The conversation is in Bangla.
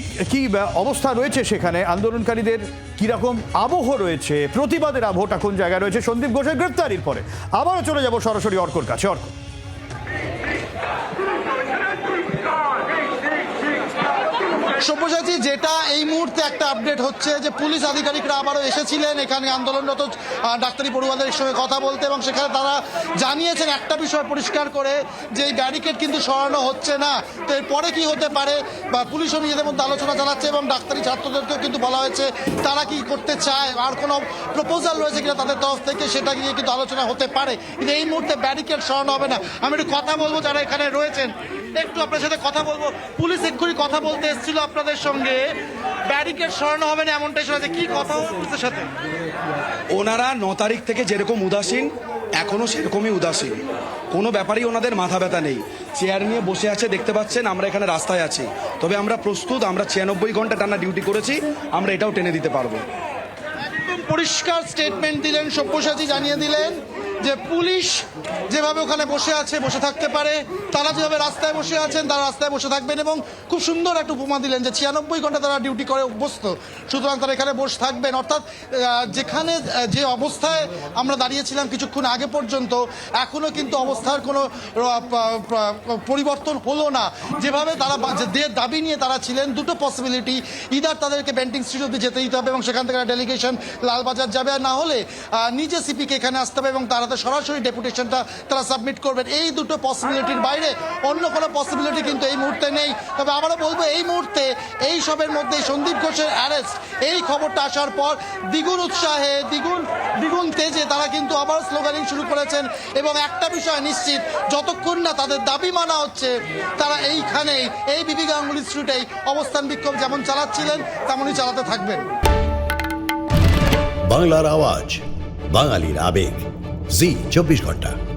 ঠিক কি অবস্থা রয়েছে সেখানে? আন্দোলনকারীদের কীরকম আবহ রয়েছে? প্রতিবাদের আবহটা কোন জায়গায় রয়েছে? সন্দীপ ঘোষের গ্রেপ্তারির পরে। আবারও চলে যাব সরাসরি অর্কর কাছে। অর্ক। সব্যসাচী, যেটা এই মুহূর্তে একটা আপডেট হচ্ছে যে পুলিশ আধিকারিকরা আবারও এসেছিলেন। এখানে আন্দোলনরত ডাক্তারি পড়ুয়াদের সঙ্গে কথা বলতে এবং সেখানে তারা জানিয়েছেন একটা বিষয় পরিষ্কার করে যে এই ব্যারিকেড কিন্তু সরানো হচ্ছে না। তো এরপরে কি হতে পারে বা পুলিশও নিজেদের মধ্যে আলোচনা চালাচ্ছে এবং ডাক্তারি ছাত্রদেরকেও কিন্তু বলা হয়েছে তারা কি করতে চায়, আর কোনো প্রপোজাল রয়েছে কিনা তাদের তরফ থেকে সেটা নিয়ে কিন্তু আলোচনা হতে পারে। কিন্তু এই মুহূর্তে ব্যারিকেড সরানো হবে না। আমি একটু কথা বলব যারা এখানে রয়েছেন। একটু আপনার সাথে কথা বলব। পুলিশ এক্ষুনি কথা বলতে এসেছিল। আপনাদের সঙ্গে ব্যারিকেড সরানো হবে না এমনটাই শোনা। কি কথা পুলিশের সাথে? ওনারা ন তারিখ থেকে যেরকম উদাসীন এখনও সেরকমই উদাসীন। কোনো ব্যাপারেই ওনাদের মাথা ব্যথা নেই। চেয়ার নিয়ে বসে আছে দেখতে পাচ্ছেন আমরা এখানে রাস্তায় আছি। তবে আমরা প্রস্তুত আমরা ছিয়ানব্বই ঘণ্টা টানা ডিউটি করেছি আমরা এটাও টেনে দিতে পারব। পরিষ্কার স্টেটমেন্ট দিলেন সব্যসাচী জানিয়ে দিলেন। যে পুলিশ যেভাবে ওখানে বসে আছে, বসে থাকতে পারে, তারা যেভাবে রাস্তায় বসে আছেন, তারা রাস্তায় বসে থাকবেন এবং খুব সুন্দর একটা উপমা দিলেন যে ছিয়ানব্বই ঘণ্টা তারা ডিউটি করে অভ্যস্ত। সুতরাং তারা এখানে বসে থাকবেন। অর্থাৎ যেখানে যে অবস্থায় আমরা দাঁড়িয়েছিলাম কিছুক্ষণ আগে পর্যন্ত, এখনও কিন্তু অবস্থার কোনো পরিবর্তন হলো না। যেভাবে তারা যে দাবি নিয়ে তারা ছিলেন, দুটো পসিবিলিটি ইদার তাদেরকে বেন্টিং স্ট্রিট অব্দি যেতে দিতে হবে এবং সেখান থেকে ডেলিগেশন লালবাজার যাবে, আর না হলে নিজে সিপিকে এখানে আসতে হবে এবং তারা তো সরাসরি ডেপুটেশনটা তারা সাবমিট করবেন। এই দুটো পসিবিলিটির বাইরে অন্য কোনো পসিবিলিটি কিন্তু এই মুহূর্তে নেই। তবে আবারও বলব, এই মুহূর্তে এই সবের মধ্যে সন্দীপ ঘোষের অ্যারেস্ট এই খবরটা আসার পর দ্বিগুণ উৎসাহে, দ্বিগুণ দ্বিগুণ তেজে তারা কিন্তু আবার স্লোগানিং শুরু করেছেন। এবং একটা বিষয় নিশ্চিত, যতক্ষণ না তাদের দাবি মানা হচ্ছে, তারা এইখানেই, এই বিবি গাঙ্গুলি স্ট্রিটেই অবস্থান বিক্ষোভ যেমন চালাচ্ছিলেন, তেমনই চালাতে থাকবেন। বাংলার আওয়াজ, বাঙালির আবেগ। জি চব্বিশ ঘণ্টা।